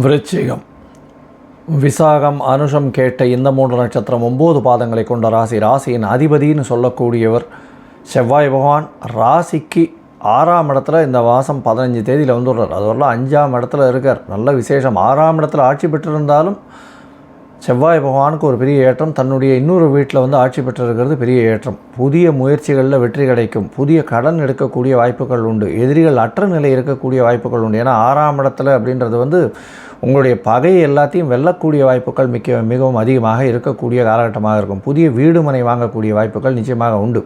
விருச்சிகம். விசாகம் அனுஷம் கேட்ட இந்த மூன்று நட்சத்திரம் ஒம்பது பாதங்களை கொண்ட ராசி ராசியின் அதிபதின்னு சொல்லக்கூடியவர் செவ்வாய் பகவான். ராசிக்கு ஆறாம் இடத்துல இந்த மாதம் பதினஞ்சு தேதியில் வந்துடுறார். அது வரலாம் அஞ்சாம் இடத்துல இருக்கார். நல்ல விசேஷம். ஆறாம் இடத்துல ஆட்சி பெற்றிருந்தாலும் செவ்வாய் பகவானுக்கு ஒரு பெரிய ஏற்றம். தன்னுடைய இன்னொரு வீட்டில் வந்து ஆட்சி பெற்றிருக்கிறது பெரிய ஏற்றம். புதிய முயற்சிகளில் வெற்றி கிடைக்கும். புதிய கடன் எடுக்கக்கூடிய வாய்ப்புகள் உண்டு. எதிரிகள் அற்ற நிலை இருக்கக்கூடிய வாய்ப்புகள் உண்டு. ஏன்னா ஆறாம் இடத்துல அப்படின்றது வந்து உங்களுடைய பகை எல்லாத்தையும் வெல்லக்கூடிய வாய்ப்புகள் மிக்க மிகவும் அதிகமாக இருக்கக்கூடிய காலகட்டமாக இருக்கும். புதிய வீடு மனை வாங்கக்கூடிய வாய்ப்புகள் நிச்சயமாக உண்டு.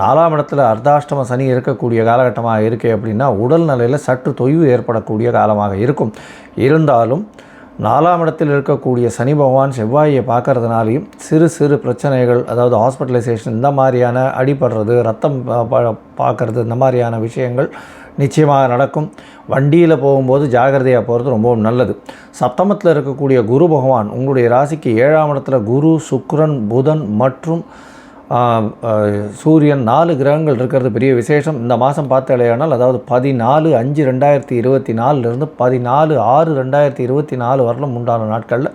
நாலாம் இடத்துல அர்த்தாஷ்டம சனி இருக்கக்கூடிய காலகட்டமாக இருக்கே அப்படின்னா உடல் நிலையில் சற்று தொய்வு ஏற்படக்கூடிய காலமாக இருக்கும். இருந்தாலும் நாலாம் இடத்தில் இருக்கக்கூடிய சனி பகவான் செவ்வாயை பார்க்கறதுனாலையும் சிறு சிறு பிரச்சனைகள் அதாவது ஹாஸ்பிட்டலைசேஷன் இந்த மாதிரியான அடிபடுறது ரத்தம் பார்க்குறது பார்க்கறது இந்த மாதிரியான விஷயங்கள் நிச்சயமாக நடக்கும். வண்டியில் போகும்போது ஜாகிரதையாக போகிறது ரொம்பவும் நல்லது. சப்தமத்தில் இருக்கக்கூடிய குரு பகவான் உங்களுடைய ராசிக்கு ஏழாம் இடத்துல குரு சுக்ரன் புதன் மற்றும் சூரியன் நாலு கிரகங்கள் இருக்கிறது பெரிய விசேஷம். இந்த மாதம் பார்த்தாலேயானால் அதாவது பதினாலு அஞ்சு ரெண்டாயிரத்தி இருபத்தி நாலுலேருந்து பதினாலு ஆறு ரெண்டாயிரத்தி இருபத்தி நாலு வரலும் உண்டான நாட்களில்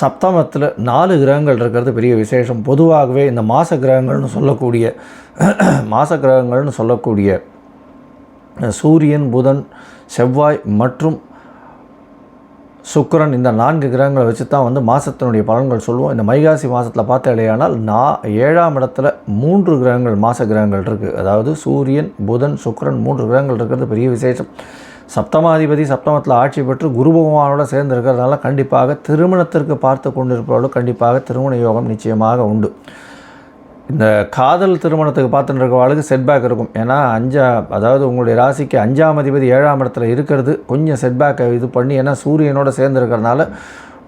சப்தமத்தில் நாலு கிரகங்கள் இருக்கிறது பெரிய விசேஷம். பொதுவாகவே இந்த மாச கிரகங்கள்னு சொல்லக்கூடிய மாச கிரகங்கள்னு சொல்லக்கூடிய சூரியன் புதன் செவ்வாய் மற்றும் சுக்கரன் இந்த நான்கு கிரகங்களை வச்சு தான் வந்து மாதத்தினுடைய பலன்கள் சொல்லுவோம். இந்த மைகாசி மாதத்தில் பார்த்த இல்லையானால் நான் ஏழாம் இடத்துல மூன்று கிரகங்கள் மாச கிரகங்கள் இருக்குது அதாவது சூரியன் புதன் சுக்கரன் மூன்று கிரகங்கள் இருக்கிறது பெரிய விசேஷம். சப்தமாதிபதி சப்தமத்தில் ஆட்சி பெற்று குரு பகவானோட சேர்ந்து இருக்கிறதுனால கண்டிப்பாக திருமணத்திற்கு பார்த்து கொண்டிருப்பவர்களும் கண்டிப்பாக திருமண யோகம் நிச்சயமாக உண்டு. இந்த காதல் திருமணத்துக்கு பார்த்துட்டு இருக்கவாளுக்கு செட்பேக் இருக்கும். ஏன்னா அஞ்சா அதாவது உங்களுடைய ராசிக்கு அஞ்சாம் அதிபதி ஏழாம் இடத்துல இருக்கிறது. கொஞ்சம் செட்பேக்கை இது பண்ணி ஏன்னா சூரியனோட சேர்ந்து இருக்கிறனால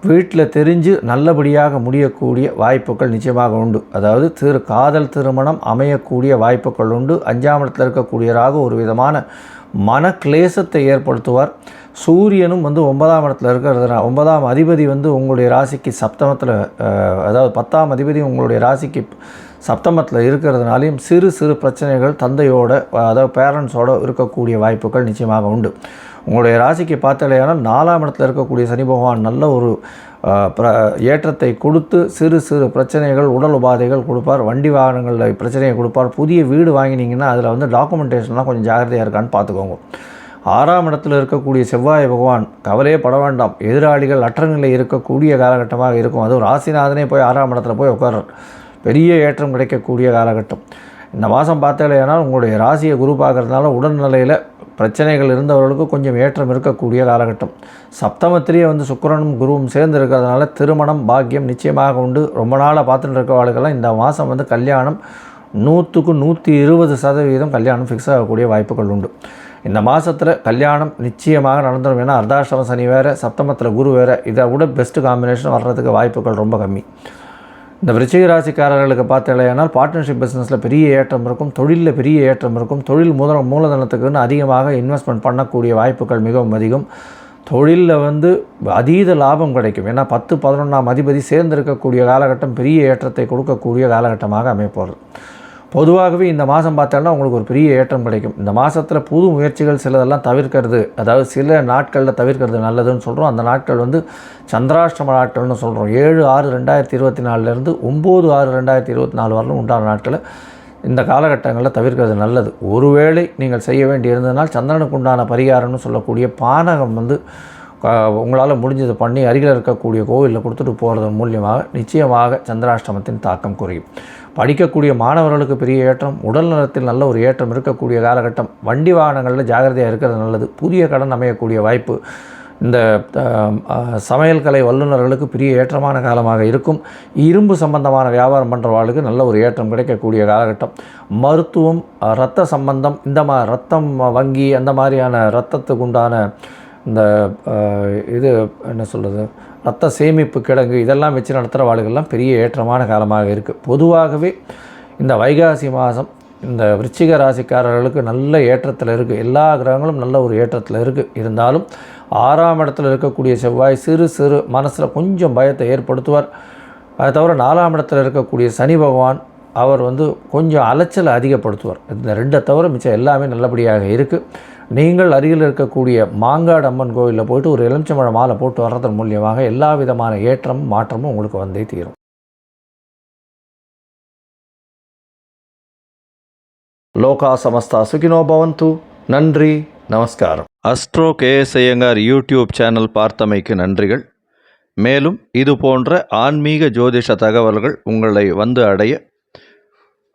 வீட்டில் தெரிஞ்சு நல்லபடியாக முடியக்கூடிய வாய்ப்புகள் நிச்சயமாக உண்டு. அதாவது திரு காதல் திருமணம் அமையக்கூடிய வாய்ப்புகள் உண்டு. அஞ்சாம் இடத்துல இருக்கக்கூடியராக ஒரு விதமான மன கிளேசத்தை ஏற்படுத்துவார். சூரியனும் வந்து ஒன்பதாம் இடத்துல இருக்கிறதுனா ஒன்பதாம் அதிபதி வந்து உங்களுடைய ராசிக்கு சப்தமத்தில் அதாவது பத்தாம் அதிபதி உங்களுடைய ராசிக்கு சப்தமத்தில் இருக்கிறதுனாலையும் சிறு சிறு பிரச்சனைகள் தந்தையோட அதாவது பேரண்ட்ஸோட இருக்கக்கூடிய வாய்ப்புகள் நிச்சயமாக உண்டு. உங்களுடைய ராசிக்கு பார்த்தாலேயானால் நாலாம் இடத்துல இருக்கக்கூடிய சனி பகவான் நல்ல ஒரு பிர ஏற்றத்தை கொடுத்து சிறு சிறு பிரச்சனைகள் உடல் உபாதைகள் கொடுப்பார் வண்டி வாகனங்களில் பிரச்சனையை கொடுப்பார் புதிய வீடு வாங்கினீங்கன்னா அதில் வந்து டாக்குமெண்டேஷன்லாம் கொஞ்சம் ஜாகிரதையாக இருக்கான்னு பார்த்துக்கோங்க. ஆறாம் இடத்துல இருக்கக்கூடிய செவ்வாய் பகவான் கவலையே பட வேண்டாம். எதிராளிகள் அற்ற நிலை இருக்கக்கூடிய காலகட்டமாக இருக்கும். அதுவும் ராசிநாதனே போய் ஆறாம் இடத்துல போய் உட்கார்றார். பெரிய ஏற்றம் கிடைக்கக்கூடிய காலகட்டம். இந்த மாதம் பார்த்தாலேனால் உங்களுடைய ராசியை குரு பார்க்கறதுனால உடல்நிலையில் பிரச்சனைகள் இருந்தவர்களுக்கு கொஞ்சம் ஏற்றம் இருக்கக்கூடிய காலகட்டம். சப்தமத்திலேயே வந்து சுக்கரனும் குருவும் சேர்ந்து இருக்கிறதுனால திருமணம் பாக்கியம் நிச்சயமாக உண்டு. ரொம்ப நாளாக பார்த்துட்டு இருக்கவர்களுக்கெல்லாம் இந்த மாதம் வந்து கல்யாணம் நூற்றுக்கு நூற்றி இருபது சதவீதம் கல்யாணம் ஃபிக்ஸ் ஆகக்கூடிய வாய்ப்புகள் உண்டு. இந்த மாதத்தில் கல்யாணம் நிச்சயமாக நடந்துடும். ஏன்னா அர்த்தாஷ்டம சனி வேறு சப்தமத்தில் குரு வேறு. இதை விட பெஸ்ட்டு காம்பினேஷன் வர்றதுக்கு வாய்ப்புகள் ரொம்ப கம்மி. இந்த விருச்சிக ராசிக்காரர்களுக்கு பார்த்தீங்கன்னா பார்ட்னர்ஷிப் பிஸ்னஸில் பெரிய ஏற்றம் இருக்கும் தொழிலில் பெரிய ஏற்றம் இருக்கும். தொழில் முதல மூலதனத்துக்குன்னு அதிகமாக இன்வெஸ்ட்மெண்ட் பண்ணக்கூடிய வாய்ப்புகள் மிகவும் அதிகம். தொழிலில் வந்து அதீத லாபம் கிடைக்கும். ஏன்னா பத்து பதினொன்றாம் அதிபதி சேர்ந்திருக்கக்கூடிய காலகட்டம் பெரிய ஏற்றத்தை கொடுக்கக்கூடிய காலகட்டமாக அமைப்போகிறது பொதுவாகவே இந்த மாதம் பார்த்தோன்னா உங்களுக்கு ஒரு பெரிய ஏற்றம் கிடைக்கும். இந்த மாதத்தில் புது முயற்சிகள் சிலதெல்லாம் தவிர்க்கிறது அதாவது சில நாட்களில் தவிர்க்கிறது நல்லதுன்னு சொல்கிறோம் அந்த நாட்கள் வந்து சந்திராஷ்டம நாட்கள்னு சொல்கிறோம் ஏழு ஆறு ரெண்டாயிரத்தி இருபத்தி நாலுலேருந்து ஒம்பது ஆறு ரெண்டாயிரத்தி இருபத்தி நாலு வரலும் உண்டான நாட்களை இந்த காலகட்டங்களில் தவிர்க்கிறது நல்லது. ஒருவேளை நீங்கள் செய்ய வேண்டியிருந்ததுனால் சந்திரனுக்கு உண்டான பரிகாரம்னு சொல்லக்கூடிய பானகம் வந்து உங்களால் முடிஞ்சதை பண்ணி அருகில் இருக்கக்கூடிய கோவிலில் கொடுத்துட்டு போகிறது மூலியமாக நிச்சயமாக சந்திராஷ்டமத்தின் தாக்கம் குறையும். படிக்கக்கூடிய மாணவர்களுக்கு பெரிய ஏற்றம் உடல் நலத்தில் நல்ல ஒரு ஏற்றம் இருக்கக்கூடிய காலகட்டம் வண்டி வாகனங்களில் ஜாகிரதையாக இருக்கிறது நல்லது புதிய கடன் அமையக்கூடிய வாய்ப்பு இந்த சமையல் கலை வல்லுநர்களுக்கு பெரிய ஏற்றமான காலமாக இருக்கும். இரும்பு சம்பந்தமான வியாபாரம் பண்ணுறவாளுக்கு நல்ல ஒரு ஏற்றம் கிடைக்கக்கூடிய காலகட்டம். மருத்துவம் இரத்த சம்பந்தம் இந்த மா ரத்தம் வங்கி அந்த மாதிரியான ரத்தத்துக்கு உண்டான இந்த இது என்ன சொல்கிறது ரத்த சேமிப்பு கிடங்கு இதெல்லாம் வச்சு நடத்துகிற வாழ்கள்லாம் பெரிய ஏற்றமான காலமாக இருக்குது பொதுவாகவே இந்த வைகாசி மாதம் இந்த விருச்சிக ராசிக்காரர்களுக்கு நல்ல ஏற்றத்தில் இருக்குது எல்லா கிரகங்களும் நல்ல ஒரு ஏற்றத்தில் இருக்குது இருந்தாலும் ஆறாம் இடத்துல இருக்கக்கூடிய செவ்வாய் சிறு சிறு மனசில் கொஞ்சம் பயத்தை ஏற்படுத்துவார். அதை தவிர நாலாம் இடத்துல இருக்கக்கூடிய சனி பகவான் அவர் வந்து கொஞ்சம் அலைச்சலை அதிகப்படுத்துவார். இந்த ரெண்டை தவிர மிச்சம் எல்லாமே நல்லபடியாக இருக்குது நீங்கள் அருகில் இருக்கக்கூடிய மாங்காடு அம்மன் கோவிலில் போயிட்டு ஒரு எலுமிச்சம்பழ மாலை போட்டு வர்றதன் மூலியமாக எல்லா விதமான ஏற்றமும் மாற்றமும் உங்களுக்கு வந்தே தீரும். லோகா சமஸ்தா சுகினோ பவந்து. நன்றி நமஸ்காரம். Astro K S Iyengar YouTube channel பார்த்தமைக்கு நன்றிகள். மேலும் இது போன்ற ஆன்மீக ஜோதிஷ தகவல்கள் உங்களை வந்து அடைய